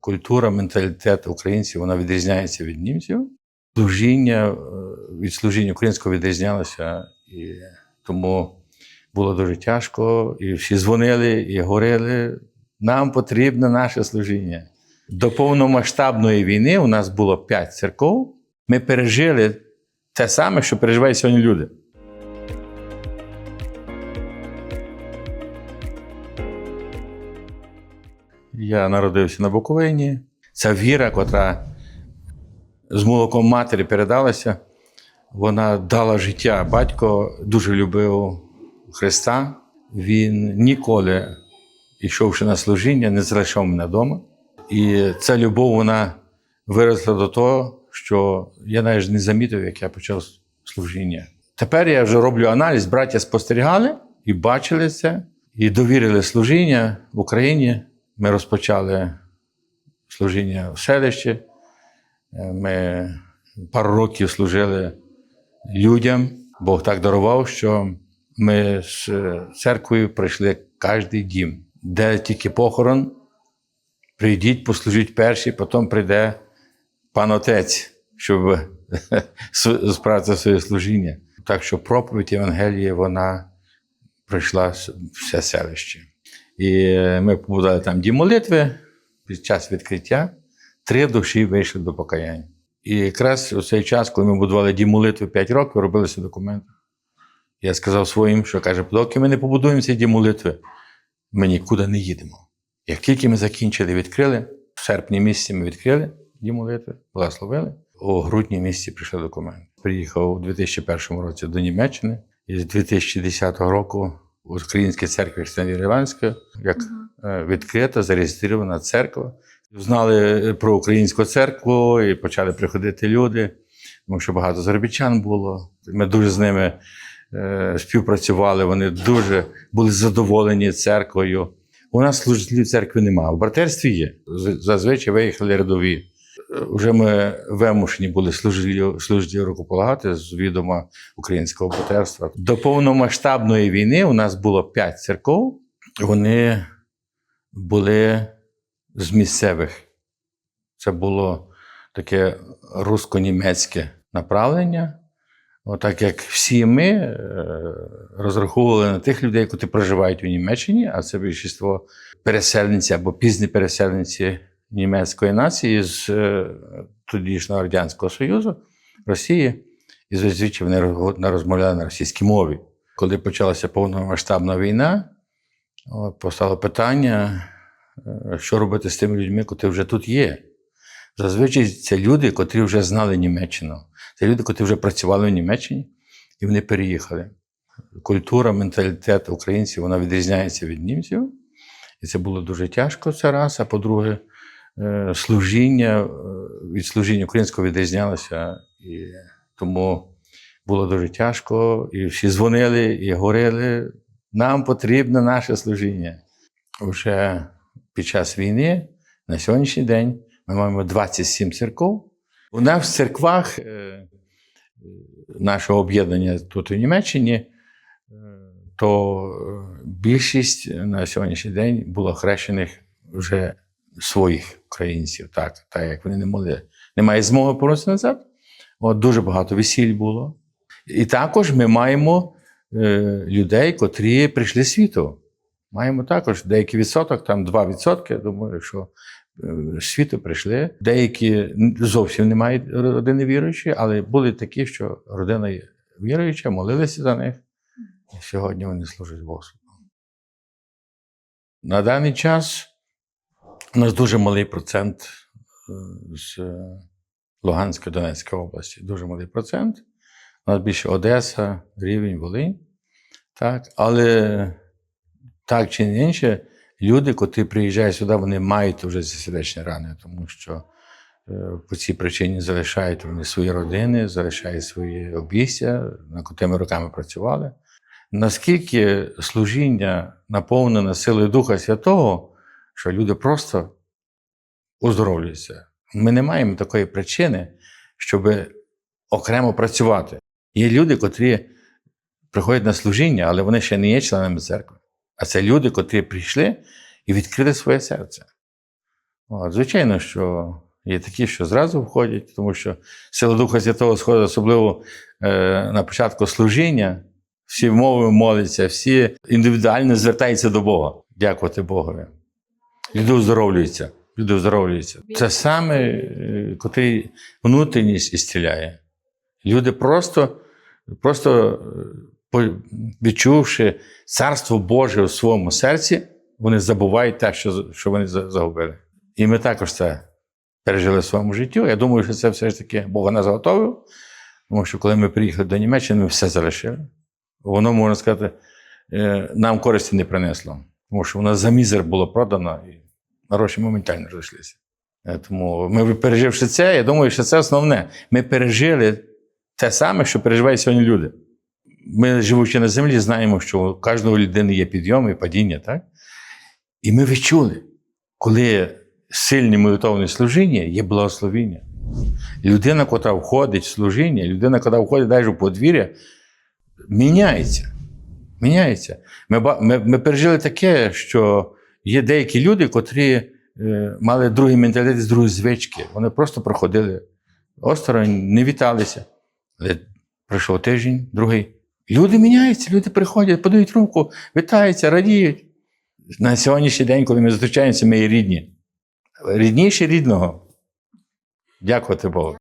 культура, менталітет українців вона відрізняється від німців. Служіння е, від служіння українського відрізнялося, і тому було дуже тяжко. І всі дзвонили і говорили: нам потрібно наше служіння. До повномасштабної війни у нас було п'ять церков. Ми пережили те саме, що переживають сьогодні люди. Я народився на Буковині. Ця віра, котра з молоком матері передалася, вона дала життя. Батько дуже любив Христа. Він ніколи, йшовши на служіння, не залишав мене вдома. І ця любов вона виросла до того, що я навіть не замітив, як я почав служіння. Тепер я вже роблю аналіз, браття спостерігали і бачили це, і довірили служіння в Україні. Ми розпочали служіння в селищі. Е, Ми пару років служили людям. Бог так дарував, що ми з церквою прийшли кожний дім, де тільки похорон. Прийдіть, послужіть перші, потім прийде пан отець, щоб справити своє служіння. Так що проповідь Євангелії, вона прийшла все селище. І ми побудували там дім молитви під час відкриття. Три душі вийшли до покаяння. І якраз у цей час, коли ми будували дім молитви 5 років, робилися документи. Я сказав своїм, що каже, доки ми не побудуємо цей дім молитви, ми нікуди не їдемо. Як тільки ми закінчили, відкрили, в серпні місяці ми відкрили дім молитви, благословили. У грудні місяці прийшли документи. Приїхав у 2001 році до Німеччини і з 2010 року Українській церкві Християн Єреванської, як е, відкрита, зареєстрована церква. Знали е, про українську церкву і почали приходити люди, тому що багато заробітчан було. Ми дуже з ними е, співпрацювали, вони дуже були задоволені церквою. У нас служителів церкви немає, в братерстві є. Зазвичай виїхали рядові. Вже ми вимушені були служителів рукополагати з відома українського братерства. До повномасштабної війни у нас було п'ять церков. Вони були з місцевих. Це було таке русско-німецьке направлення. Отак як всі ми е, розраховували на тих людей, які проживають у Німеччині, а це більшість переселенці або пізні переселенці німецької нації з е, тодішнього Радянського Союзу, Росії, і зазвичай вони роз- розмовляли на російській мові. Коли почалася повномасштабна війна, постало питання, е, що робити з тими людьми, які вже тут є. Зазвичай це люди, котрі вже знали Німеччину. Це люди, котрі вже працювали в Німеччині, і вони переїхали. Культура, менталітет українців вона відрізняється від німців. І це було дуже тяжко це раз. А по-друге, служіння е, від служіння українського відрізнялося. І тому було дуже тяжко. І всі дзвонили і говорили: нам потрібно наше служіння. Уже під час війни на сьогоднішній день ми маємо 27 церков. У нас в церквах е, е, нашого об'єднання тут у Німеччині, е, то е, більшість на сьогоднішній день було хрещених вже своїх українців, так, так як вони не могли, немає змоги повернутися назад. От дуже багато весіль було. І також ми маємо е, людей, котрі прийшли світу. Маємо також деякий відсоток, там 2%, я думаю, що е, з світу прийшли. Деякі зовсім не мають родини віруючі, але були такі, що родина віруюча, молилися за них. І сьогодні вони служать Господу. На даний час у нас дуже малий процент е, з Луганської Донецької області. Дуже малий процент. У нас більше Одеса, Рівень, Волинь. Так, але так чи інше, люди, котрі приїжджають сюди, вони мають вже ці сердечні рани, тому що е, по цій причині залишають вони свої родини, залишають свої обійстя, над котрими роками працювали. Наскільки служіння наповнене силою Духа Святого, що люди просто оздоровлюються. Ми не маємо такої причини, щоб окремо працювати. Є люди, котрі приходять на служіння, але вони ще не є членами церкви. А це люди, котрі прийшли і відкрили своє серце. От, звичайно, що є такі, що зразу входять, тому що сила Духа Святого сходить особливо е, на початку служіння. Всі мови моляться, всі індивідуально звертаються до Бога. Дякувати Богові. Люди оздоровлюються. Люди оздоровлюються. Це саме, е, котрий внутрішність ісціляє. Люди просто, просто е, відчувши царство Боже у своєму серці, вони забувають те, що, що вони загубили. І ми також це пережили в своєму житті. Я думаю, що це все ж таки Бог нас готовив, тому що коли ми приїхали до Німеччини, ми все залишили. Воно, можна сказати, е, нам користі не принесло, тому що воно за мізер було продано і гроші моментально розійшлися. Е, Тому ми, переживши це, я думаю, що це основне. Ми пережили те саме, що переживають сьогодні люди. Ми, живучи на землі, знаємо, що у кожного людини є підйом і падіння, так? І ми відчули, коли сильне молитовне служіння є благословіння. Людина, яка входить в служіння, людина, яка входить навіть в подвір'я, міняється. Міняється. Ми, ми, ми пережили таке, що є деякі люди, котрі е, мали другий менталітет, другі звички. Вони просто проходили осторонь, не віталися. Але пройшов тиждень, другий. Люди міняються, люди приходять, подають руку, вітаються, радіють. На сьогоднішній день, коли ми зустрічаємося, ми є рідні. Рідніші рідного. Дякувати Богу.